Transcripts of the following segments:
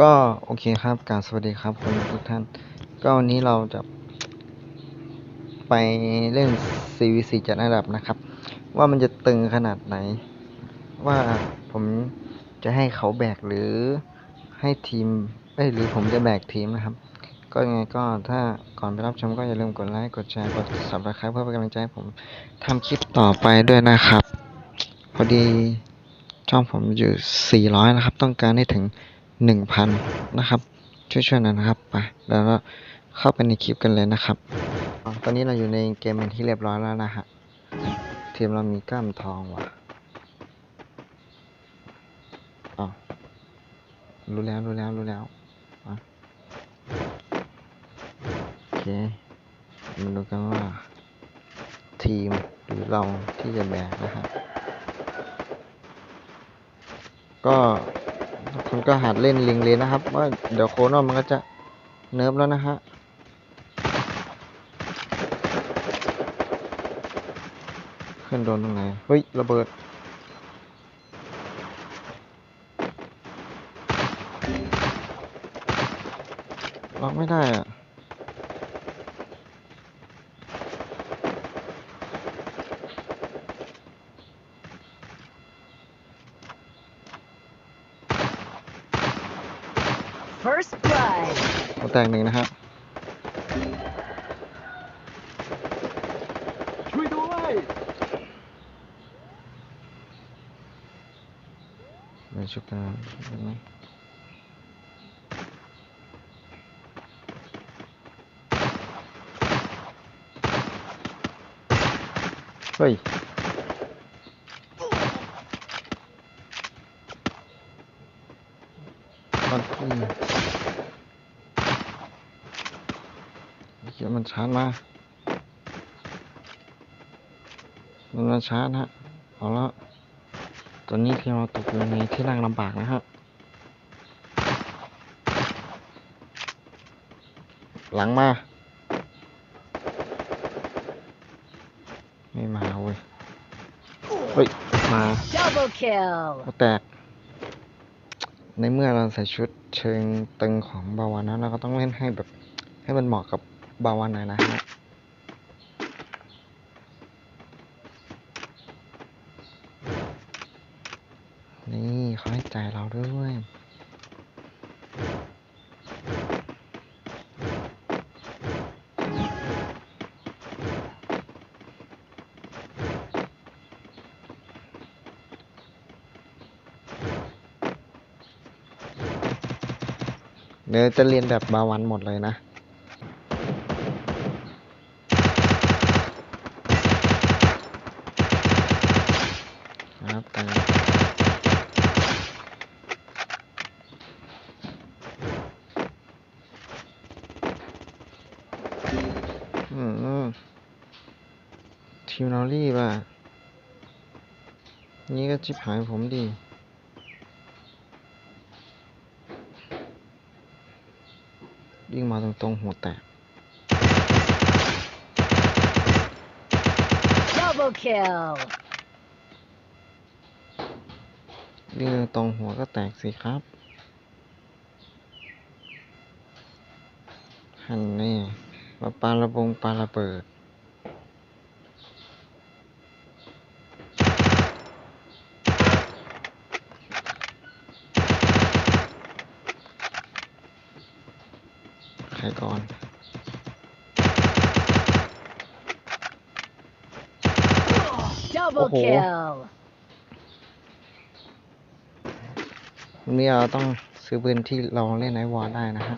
ก็โอเคครับกราบสวัสดีครับคุณทุกท่าน ก็วันนี้เราจะ ไปเล่น CVC จัดอันดับนะครับ ว่ามันจะตึงขนาดไหน ว่าผมจะให้เขาแบกหรือให้ทีมเอ้หรือผมจะแบกทีมนะครับ ก็ยังไงก็ถ้าก่อนไปรับชมก็อย่าลืมกดไลค์กดแชร์กด subscribe เพื่อเป็นกำลังใจให้ผมทำคลิปต่อไปด้วยนะครับ พอดีช่องผมอยู่ 400 นะครับ ต้องการให้ถึง 1,000นนะครับ ช่วยๆหน่อยนะครับไปแล้วก็เข้าไปในคลิปกันเลยนะครับ ตอนนี้เราอยู่ในเกมเป็นที่เรียบร้อยแล้วนะฮะทีมเรามีกล้ามทองว่ะอ๋อรู้แล้วรู้แล้วรู้แล้วโอเคมาดูกันว่า ทีมหรือเราที่จะแบกนะครับก็ คนก็หัดเล่นลิงเลยนะครับว่าเดี๋ยวโคนอมมันก็จะเนิบแล้วนะฮะขึ้นโดนตรงไหน เฮ้ย ระเบิด ล็อกไม่ได้อะ First blood. หัว แตกหนึ่งนะฮะช่วยด้วยไม่ชุบกันเห็นไหมเฮ้ยมัน อืมเขียมันชาร์จมา มันมาชาร์จฮะ เอาละตอนนี้ที่เราตกอยู่ในที่นั่งลำบากนะฮะ หลังมา ไม่มาเว้ย เฮ้ย มา Double kill. ก็แตกในเมื่อเราใส่ชุดเชิงตึงของบาวานะเราก็ต้องเล่นให้แบบ ให้มันเหมาะกับ บาวานหน่อยนะฮะนี่เขาให้ใจเราด้วยเดี๋ยวจะเรียนแบบบาวันหมดเลยนะ ครับตามอืม ทีมเรารีบอะ นี่ก็ชิบหายผมดี ยิ่งมาตรงๆหัวแตก Double kill. ยิ่งตรงหัวก็แตกสิครับ หันนี่มาปาระบงปาระเบิด ใครก่อน Double Oh. kill. วันนี้เราต้องซื้อปืนที่เราเล่นไอวอลได้นะฮะ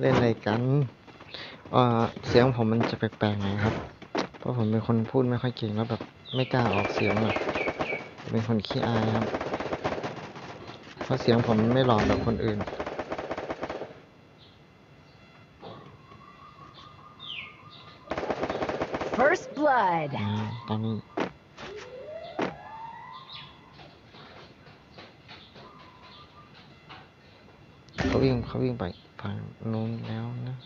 เล่นอะไรกัน เอ่อเสียงผมมันจะแปลกๆหน่อยครับ เพราะผมเป็นคนพูดไม่ค่อยเก่งแล้วแบบไม่กล้าออกเสียงแบบเป็นคนขี้อายครับ เพราะเสียงผมไม่หล่อแบบคนอื่น First blood. อ่าตอนนี้กเขาวิ่งเขาวิ่งไปฝั่งนู้นแล้วนะ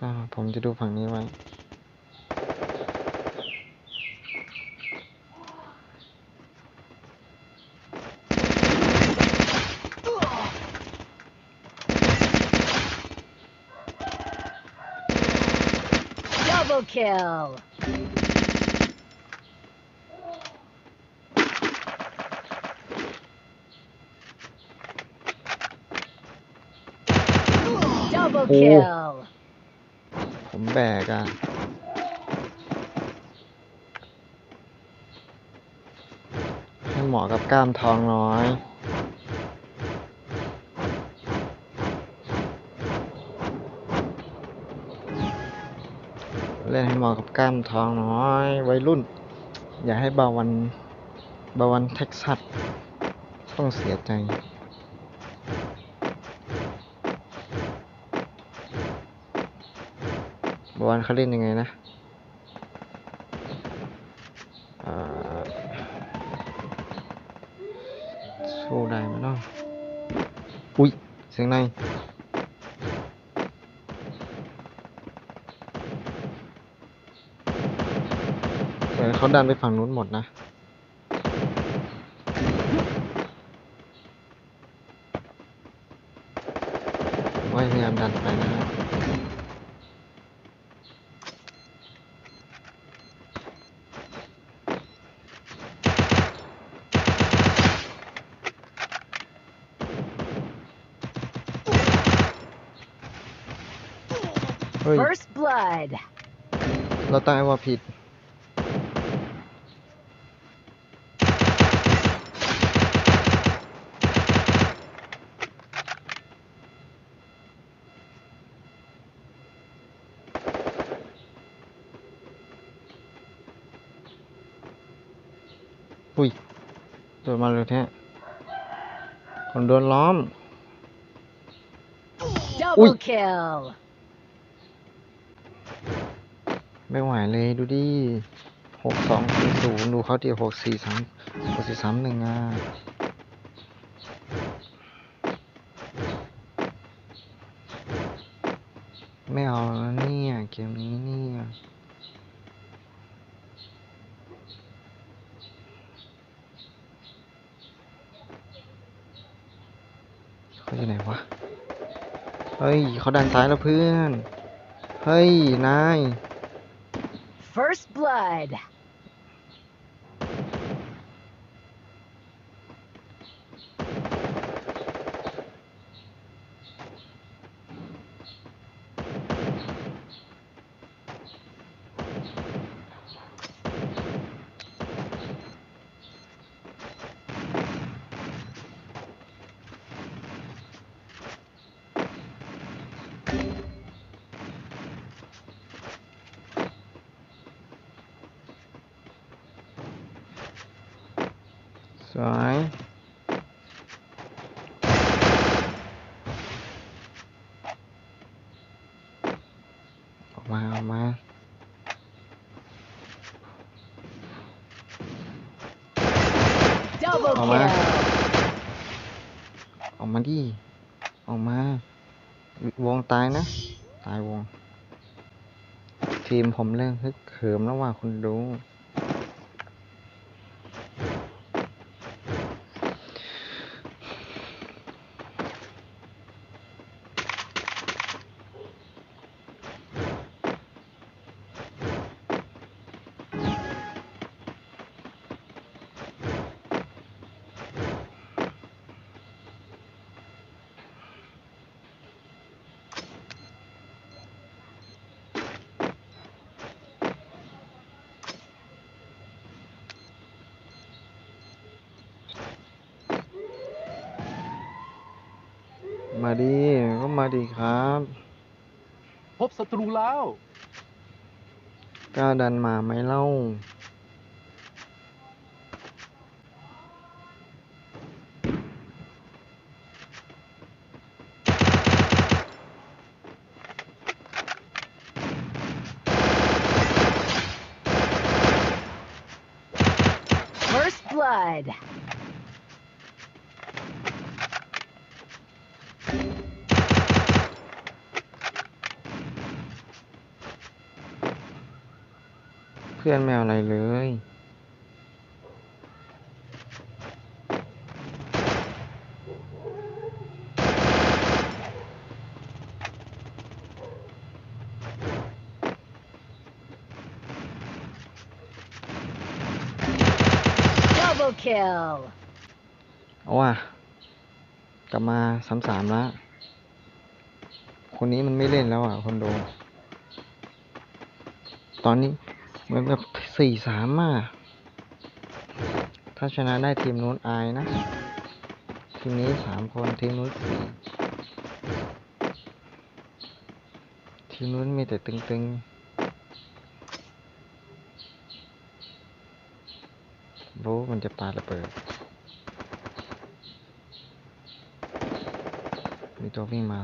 ก็ผมจะดูฝั่งนี้ไว้ Double kill. โ Double อ้ kill. ผมแบกอะ ให้ เหมาะกับกล้ามทองน้อยเล่นให้เหมาะกับกล้ามทองน้อยวัยรุ่น อย่าให้บาวันบาวันเท็กซัสต้องเสียใจ บาวันเขาเล่นยังไงนะเอ่อสู้ได้ไหมเนาะอุ้ ยเสียงในเออเขาดันไปฝั่งนู้นหมดนะไมว่พยายามดันไปนะครับ First blood. เราตั้งไอ้ว่าผิด อุ้ยโดนมาเลยแท้คนโดนล้อม Double kill. ไม่ไหวเลยดูดิหกสองสี่ศูนย์ดูเขาเดียวหกสี่สามหกสี่สามหนึ่งอะไม่เอาแล้วเนี่ยเกมนี้เนี่ยเขาอยู่ไหนวะ เฮ้ยเขาดันซ้ายแล้วเพื่อน เฮ้ย นาย First blood. สวยออกมาออกมา Double Oh, man. kill. ออกมาดิออกมา วงตายนะ ตายวงทีมผมเริ่มฮึกเหิมแล้วว่าคุณดู มาดิก็มาดิครับ พบศัตรูแล้วกล้าดันมาไหมเล่า First blood. พื่อนไม่เอาอะไรเลย Double kill. เอาว่ะกลับมาสามสามแล้ว คนนี้มันไม่เล่นแล้วอะคนโด ตอนนี้ เหมือนแบบสี่สามอะ ถ้าชนะได้ทีมนู้นอายนะ ทีมนี้สามคนทีมนู้นสี่ทีมนู้นมีแต่ตึงๆ รู้มันจะปาระเบิด มีตัววิ่งมา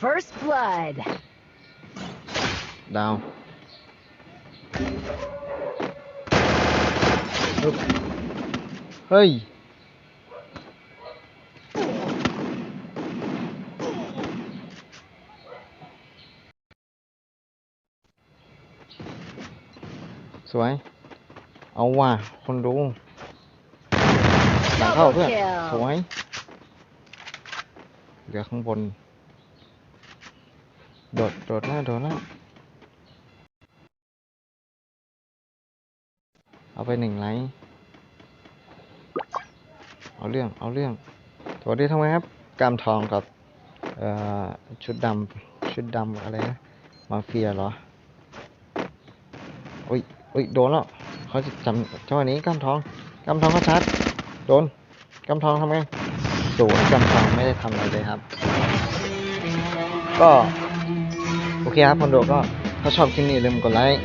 First blood. ดาวปึ๊บเฮ้ยสวยเอาว่ โดด โดดแล้วโดดแล้วเอาไปหนึ่งไลค์เอาเรื่อง เอาเรื่อง สวัสดีทำไมครับ กามทองกับชุดดำ ชุดดำอะไรนะ มาเฟียเหรอ อุ้ยอุ้ยโดนแล้ว เขาจะจำจังหวะนี้กามทองกามทองเขาชัด โดนกามทองทำไงสวยกามทองไม่ได้ทำอะไรเลยครับ ก็ เคครับคนดูก็ถ้าชอบคลิปนี้อย่าลืมกดไลค์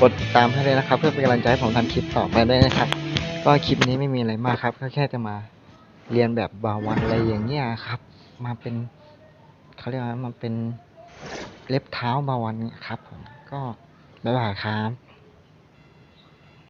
กดติดตามให้เลยนะครับ เพื่อเป็นกำลังใจให้ผมทำคลิปต่อไปด้วยนะครับ ก็คลิปนี้ไม่มีอะไรมากครับก็แค่จะมาเรียนแบบบาวันอะไรอย่างเงี้ยครับ มาเป็นเขาเรียกว่ามันเป็นเล็บเท้าบาวันครับผมก็บ๊ายบายครับ